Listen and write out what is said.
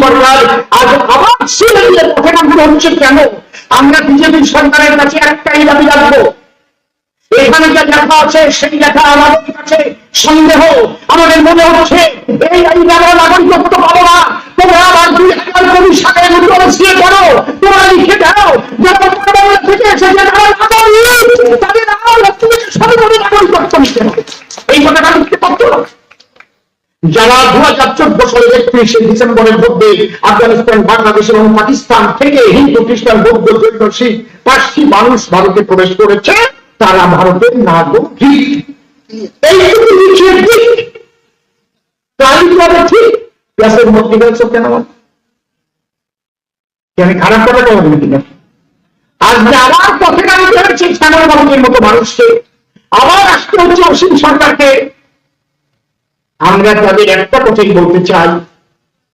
সরকার আজ আবার ঘটনাগুলো হচ্ছে কেন? আমরা বিজেপি সরকারের কাছে একটাই দাবি রাখব। এখানে লেখা আছে, সেই লেখা আমাদের কাছে সন্দেহ। আমাদের মনে হচ্ছে এই আইন আমরা পাবো না। তোমরা আবার তোমরা লিখে পূর্ববাংলা থেকে এসেছে এই কথাটা যারা দু হাজার চোদ্দ সালের একত্রিশে ডিসেম্বরের মধ্যে আফগানিস্তান, বাংলাদেশ এবং পাকিস্তান থেকে হিন্দু, খ্রিস্টান, বৌদ্ধ, জৈন, শিখ পাঁচটি মানুষ ভারতে প্রবেশ করেছে, তারা ভারতের নাগরিক। কেন? খারাপ কথা আজকে আবার মতো মানুষকে, আবার আসতে হচ্ছে অসীম সরকারকে আমরা তাদের একটা কথাই বলতে চাই।